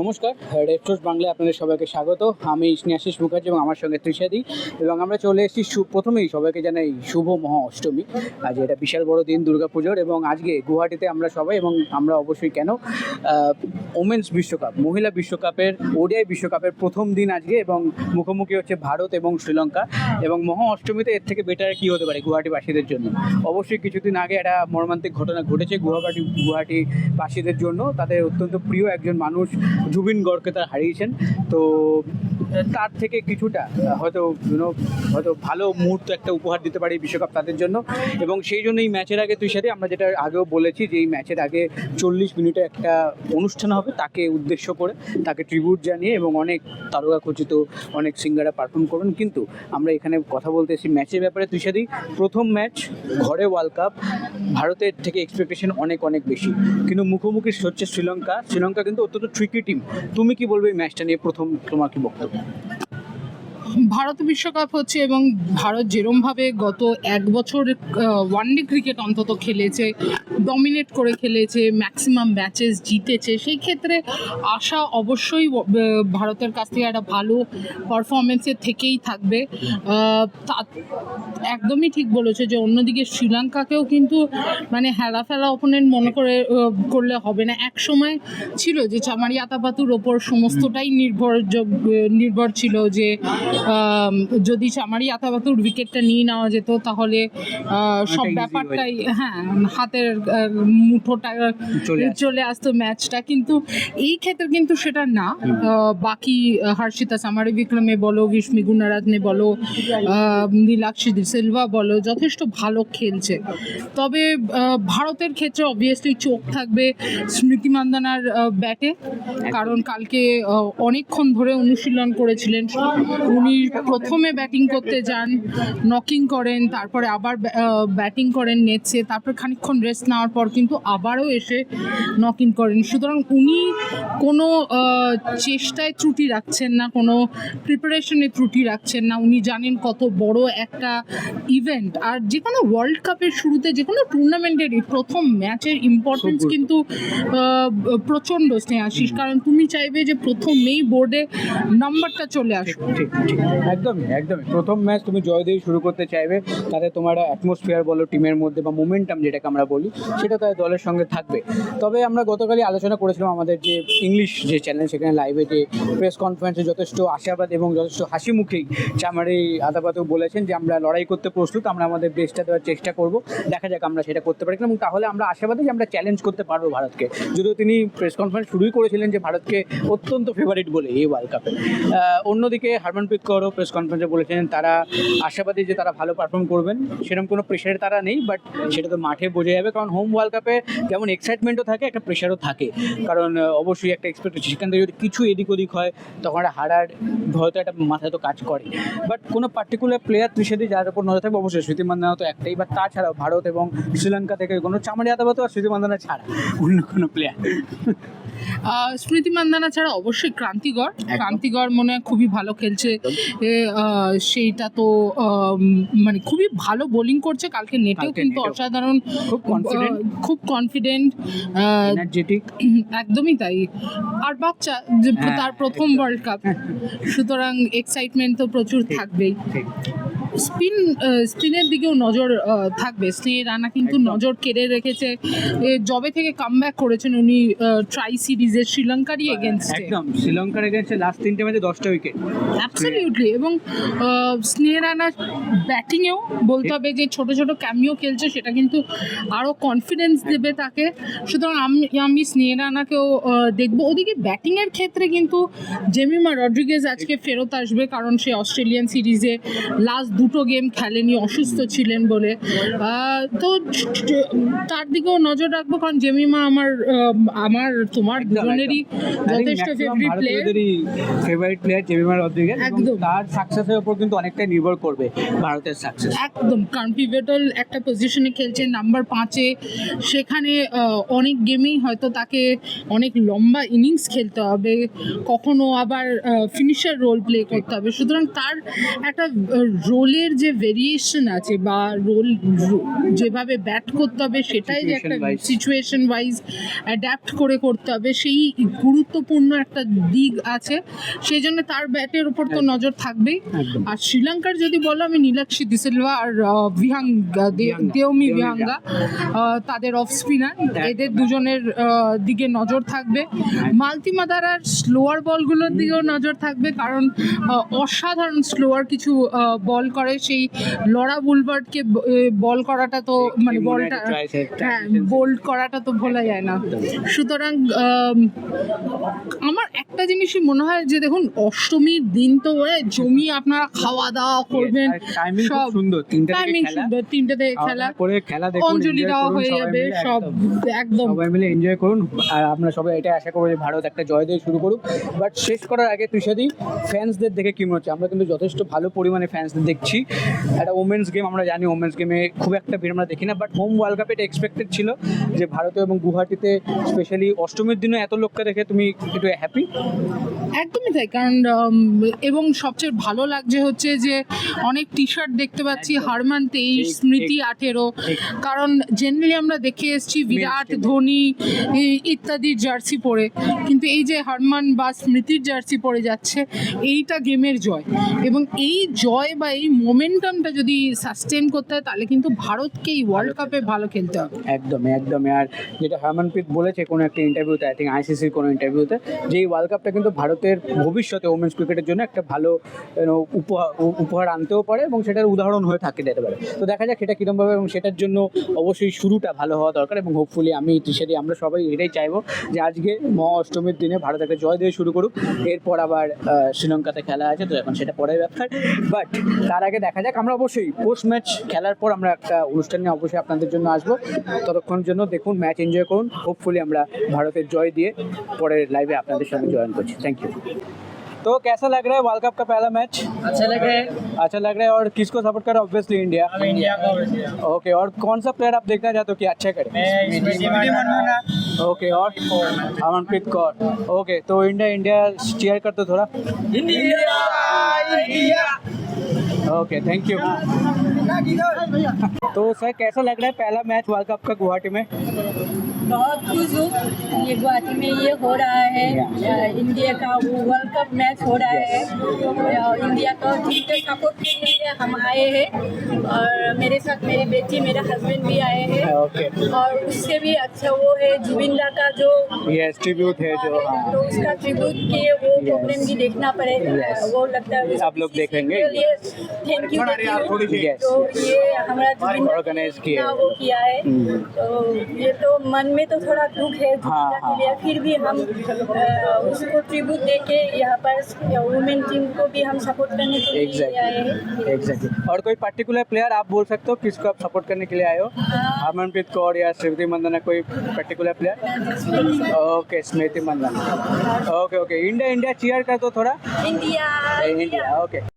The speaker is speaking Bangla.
নমস্কার রেড বাংলায় আপনাদের সবাইকে স্বাগত। আমি স্নেহাশিস মুখার্জি এবং আমার সঙ্গে তৃষাদি এবং আমরা চলে এসেছি প্রথমেই সবাইকে জানাই শুভ মহা অষ্টমী আজ এটা বিশাল বড় দিন দুর্গাপুজোর এবং আজকে গুয়াহাটিতে আমরা সবাই এবং আমরা অবশ্যই কেন? ওমেন্স বিশ্বকাপ, মহিলা বিশ্বকাপের, ওডিআই বিশ্বকাপের প্রথম দিন আজকে এবং মুখোমুখি হচ্ছে ভারত এবং শ্রীলঙ্কা। এবং মহা অষ্টমীতে এর থেকে বেটার কি হতে পারে গুয়াহাটিবাসীদের জন্য? অবশ্যই কিছুদিন আগে একটা মর্মান্তিক ঘটনা ঘটেছে গুয়াহাটি, গুয়াহাটিবাসীদের জন্য। তাদের অত্যন্ত প্রিয় একজন মানুষ জুবিন গড়কে তারা হারিয়েছেন। তো তার থেকে কিছুটা হয়তো ইউনো হয়তো ভালো মুহূর্ত একটা উপহার দিতে পারে বিশ্বকাপ তাদের জন্য। এবং সেই জন্য এই ম্যাচের আগে তুই সাথে আমরা যেটা আগেও বলেছি যে এই ম্যাচের আগে চল্লিশ মিনিটে একটা অনুষ্ঠান হবে তাকে উদ্দেশ্য করে, তাকে ট্রিবিউট জানিয়ে এবং অনেক তারকা খচিত, অনেক সিঙ্গাররা পারফর্ম করবেন। কিন্তু আমরা এখানে কথা বলতে এসেছি ম্যাচের ব্যাপারে তুই সাথেই প্রথম ম্যাচ, ঘরে ওয়ার্ল্ড কাপ ভারতের থেকে এক্সপেকটেশন অনেক অনেক বেশি। কিন্তু মুখোমুখি হচ্ছে শ্রীলঙ্কা। শ্রীলঙ্কা কিন্তু অত্যন্ত ট্রিকি টিম তুমি কি বলবে এই ম্যাচটা নিয়ে? প্রথম তোমার কি বক্তব্য? Yeah. ভারত বিশ্বকাপ হচ্ছে এবং ভারত যেরমভাবে গত এক বছর ওয়ানডে ক্রিকেট অন্তত খেলেছে ডমিনেট করে খেলেছে ম্যাক্সিমাম ম্যাচেস জিতেছে, সেই ক্ষেত্রে আশা অবশ্যই ভারতের কাছ থেকে একটা ভালো পারফরমেন্সের থেকেই থাকবে। একদমই ঠিক বলেছে যে অন্যদিকে শ্রীলঙ্কাকেও কিন্তু মানে হেলা ফেলা ওপোনেন্ট মনে করে করলে হবে না। এক সময় ছিল যে চামারি আতাপাতুর ওপর সমস্তটাই নির্ভর নির্ভর ছিল যে যদি চামারি আতাপাতুর উইকেটটা নিয়ে নেওয়া যেত তাহলে সব ব্যাপারটাই হ্যাঁ হাতের মুঠোটা চলে আসতো। ম্যাচটা। কিন্তু এই ক্ষেত্রে কিন্তু সেটা না। বাকি হর্ষিতা সামারি বিক্রমে বলো বিস্মি গুণারাধনে বলো নীলাক্ষী সিলভা বলো যথেষ্ট ভালো খেলছে। তবে ভারতের ক্ষেত্রে অবভিয়াসলি চোখ থাকবে স্মৃতি মান্দানার ব্যাটে। কারণ কালকে অনেকক্ষণ ধরে অনুশীলন করেছিলেন। উনি প্রথমে ব্যাটিং করতে যান নকিং করেন তারপরে আবার ব্যাটিং করেন নেটসে তারপর খানিকক্ষণ রেস্ট নেওয়ার পর কিন্তু আবারও এসে নকিং করেন। সুতরাং উনি কোনো চেষ্টায় ত্রুটি রাখছেন না কোনো প্রিপারেশনে ত্রুটি রাখছেন না। উনি জানেন কত বড় একটা ইভেন্ট আর যে কোনো ওয়ার্ল্ড কাপের শুরুতে যে কোনো টুর্নামেন্টেরই প্রথম ম্যাচের ইম্পর্টেন্স কিন্তু প্রচণ্ড স্নেহাশিস কারণ তুমি চাইবে যে প্রথমেই বোর্ডে নাম্বারটা চলে আসুক। ঠিক ঠিক। একদমই একদমই। প্রথম ম্যাচ তুমি জয় দিয়ে শুরু করতে চাইবে, তাতে তোমার অ্যাটমসফিয়ার বলো টিমের মধ্যে বা মোমেন্টাম যেটাকে আমরা বলি, সেটা তাদের দলের সঙ্গে থাকবে। তবে আমরা গতকালই আলোচনা করেছিলাম আমাদের যে ইংলিশ যে চ্যানেল সেখানে লাইভে যে প্রেস কনফারেন্সে যথেষ্ট আশাবাদ এবং যথেষ্ট হাসি মুখেই চামারি আদাবাতেও বলেছেন যে আমরা লড়াই করতে প্রস্তুত, আমরা আমাদের বেস্টটা দেওয়ার চেষ্টা করব, দেখা যাক আমরা সেটা করতে পারি এবং তাহলে আমরা আশাবাদী যে আমরা চ্যালেঞ্জ করতে পারব ভারতকে। যদিও তিনি প্রেস কনফারেন্স শুরুই করেছিলেন যে ভারতকে অত্যন্ত ফেভারিট বলে এই ওয়ার্ল্ড কাপে অন্যদিকে হারমনপ্রীত কৌরও প্রেস কনফারেন্সে বলেছিলেন, তারা আশাবাদী যে তারা ভালো পারফর্ম করবেন সেরকম কোনো প্রেশারে তারা নেই বাট সেটা তো মাঠে বোঝা যাবে, কারণ হোম ওয়ার্ল্ড কাপে যেমন এক্সাইটমেন্টও থাকে, একটা প্রেশারও থাকে। কারণ অবশ্যই একটা এক্সপেক্টেশন সেখান থেকে যদি কিছু এদিক ওদিক হয়, তখন একটা হারার হয়তো একটা মাথায় তো কাজ করে। বাট কোনো পার্টিকুলার প্লেয়ার ত্রিশেদি যার উপর নজর থাকবে, অবশ্যই স্মৃতি মান্দানা তো একটাই বা তাছাড়াও ভারত এবং শ্রীলঙ্কা থেকে কোনো চামড়ি আদাবাত আর স্মৃতি মান্দানা ছাড়া অন্য কোনো প্লেয়ার স্মৃতি মান্দানা ছাড়া অবশ্যই ক্রান্তিগড়। ক্রান্তিগড় মনে হয় খুবই ভালো খেলছে। সেইটা তো মানে খুবই ভালো বোলিং করছে। কালকে নেটেও কিন্তু অসাধারণ খুব খুব কনফিডেন্ট একদমই তাই। আর বাচ্চা যে হ্যাঁ, তার প্রথম ওয়ার্ল্ড কাপ সুতরাং এক্সাইটমেন্ট তো প্রচুর থাকবেই। স্পিন স্পিনের দিকেও নজর থাকবে। স্নেহ রানা কিন্তু নজর কেড়ে রেখেছে। জবে থেকে কামব্যাক করেছেন উনি ট্রাই সিরিজের শ্রীলঙ্কারই এগেনস্টে একদম। শ্রীলঙ্কার এগেন্সে লাস্ট তিনটে ম্যাচে দশটা উইকেট অ্যাবসলিউটলি এবং স্নেহ রানা ব্যাটিংয়েও বলতে হবে যে ছোট ছোট ক্যামিও খেলছে সেটা কিন্তু আরও কনফিডেন্স দেবে তাকে। সুতরাং আমি আমি স্নেহ রানাকেও দেখব। ওদিকে ব্যাটিংয়ের ক্ষেত্রে কিন্তু জেমিমা রড্রিগেজ আজকে ফেরত আসবে কারণ সে অস্ট্রেলিয়ান সিরিজে লাস্ট দুটো গেম খেলেনি অসুস্থ ছিলেন বলে। তো তার দিকেও নজর রাখব কারণ জেমিমা আমার আমার তোমার দুজনেরই যথেষ্ট favourite player favourite player Jemimah Rodrigues একদম। তার সাকসেসের উপর কিন্তু অনেকটাই নির্ভর করবে ভারতের সাকসেস একদম কারণ পিভেটাল একটা পজিশনে খেলছে নাম্বার পাঁচে সেখানে অনেক গেমেই হয়তো তাকে অনেক লম্বা ইনিংস খেলতে হবে কখনো আবার ফিনিশার রোল প্লে করতে হবে। সুতরাং তার একটা রোল রোলের যে ভেরিয়েশন আছে বা রোল যেভাবে ব্যাট করতে হবে সেটাই যে একটা সিচুয়েশন ওয়াইজ অ্যাডাপ্ট করে করতে হবে সেই গুরুত্বপূর্ণ একটা দিক আছে। সেই জন্য তার ব্যাটের উপর তো নজর থাকবেই। আর শ্রীলঙ্কার যদি বলো আমি নীলাক্ষী দিসেলভা আর বিহাঙ্গা দেওমি বিহাঙ্গা তাদের অফ স্পিনার এদের দুজনের দিকে নজর থাকবে। মালতি মাদার আর স্লোয়ার বলগুলোর দিকেও নজর থাকবে কারণ অসাধারণ স্লোয়ার কিছু বল করে সেই লরা বুলবার্ডকে বল করাটা তো মানে বলটা হ্যাঁ বোল্ড করাটা তো ভোলা যায় না। সুতরাং আমার একটা জিনিসই মনে হয় যে দেখুন অষ্টমীর দিন তো জমি আপনারা খাওয়া দাওয়া করবেন সব সুন্দর। টাইমিং সুন্দর তিনটে থেকে খেলা। করে খেলা দেখুন অঞ্জলি দেওয়া হয়ে যাবে সব একদম। একদম। সবাই মিলে এনজয় করুন আর আমরা সবাই এটা আশা করব যে ভারত একটা জয় দিয়ে শুরু করুক। বাট শেষ করার আগে তুষাদি ফ্যান্সদের দেখে কি মনে হচ্ছে? আমরা কিন্তু যথেষ্ট ভালো পরিমাণে ফ্যান্সদের দেখছি। একটা ওমেন্স গেম আমরা জানি ওমেন্স গেমে খুব একটা ভিড় আমরা দেখি না বাট হোম ওয়ার্ল্ড কাপে এটা এক্সপেক্টেড ছিল যে ভারতে এবং গুয়াহাটিতে স্পেশালি অষ্টমীর দিনে এত লোককে দেখে তুমি একটু হ্যাপি একদমই তাই কারণ এবং সবচেয়ে ভালো লাগছে হচ্ছে যে অনেক টি শার্ট দেখতে পাচ্ছি হারমান তেইশ স্মৃতি আঠেরো। কারণ জেনারেলি আমরা দেখে এসেছি বিরাট ধোনি ইত্যাদির জার্সি পরে। কিন্তু এই যে হারমান বা স্মৃতির জার্সি পরে যাচ্ছে এইটা গেমের জয়। এবং এই জয় বা এই মোমেন্টামটা যদি সাস্টেন করতে হয় তাহলে কিন্তু ভারতকে এই ওয়ার্ল্ড কাপে ভালো খেলতে হবে। একদমই একদমই। আর যেটা হারমানপ্রীত বলেছে কোনো একটা ইন্টারভিউতে আই থিঙ্ক আইসিসির কোনো ইন্টারভিউতে যে এই ওয়ার্ল্ড কাপটা কিন্তু ভারতের ভবিষ্যতে ওমেন্স ক্রিকেটের জন্য একটা ভালো উপহার উপহার আনতেও পারে এবং সেটার উদাহরণ হয়ে থাকে যেতে পারে। তো দেখা যাক সেটা কীরকমভাবে এবং সেটার জন্য অবশ্যই শুরুটা ভালো হওয়া দরকার এবং হোপফুলি আমি তৃষাদি আমরা সবাই এটাই চাইব যে আজকে মহা অষ্টমীর দিনে ভারত একটা জয় দিয়ে শুরু করুক। এরপর আবার শ্রীলঙ্কাতে খেলা আছে তো এখন সেটা পরের ব্যাপার। বাট তার আগে দেখা যাক আমরা অবশ্যই পোস্ট ম্যাচ খেলার পর আমরা একটা অনুষ্ঠান নিয়ে অবশ্যই আপনাদের জন্য আসবো ততক্ষণের জন্য দেখুন ম্যাচ এনজয় করুন হোপফুলি আমরা ভারতের জয় দিয়ে পরের লাইভে আপনাদের সঙ্গে জয়েন করছি থ্যাংক ইউ तो कैसा लग रहा है वर्ल्ड कप का पहला मैच अच्छा लग रहा है अच्छा लग रहा है और किसको सपोर्ट कर ऑब्वियसली इंडिया हम इंडिया का वैसे ओके और कौन सा प्लेयर आप देखना चाहते हो कि अच्छा करे मैं स्मृति मनमोहना ओके और अमनप्रीत कौर ओके तो इंडिया इंडिया चेयर कर दो थोड़ा India India okay thank you तो सर कैसा लग रहा है पहला मैच वर्ल्ड कप का गुवाहाटी में? बहुत खुश हूँ। ये गुवाहाटी में ये हो रहा है। इंडिया का वो वर्ल्ड कप मैच हो रहा है। और इंडिया का टीम को सपोर्ट के लिए हम आए हैं। और मेरे साथ मेरी बेटी मेरे हस्बैंड भी आए हैं। और उससे भी अच्छा वो है जुबिंदा का जो ये ट्रिब्यूट है जो हाँ। तो उसका ट्रिब्यूट के वो प्रोग्राम भी देखना पड़ेगा Yes. वो लगता है आप लोग देखेंगे? Thank you Yes. तो ये हमारा किए। इतना वो किया है। हम्म। तो ये तो मन में तो थोड़ा दुख है हाँ, हाँ। के लिए। फिर भी हम उसको ट्रिब्यूट दे के यहाँ पर वुमेन टीम को भी हम सपोर्ट करने के लिए आए हैं। एग्जैक्टली और कोई पर्टिकुलर प्लेयर आप बोल सकते हो किसको आप सपोर्ट करने के लिए आए हो? हरमनप्रीत कौर या स्मृति मंदना कोई particular player okay Smriti Mandhana okay okay India India cheer कर दो थोड़ा। India India okay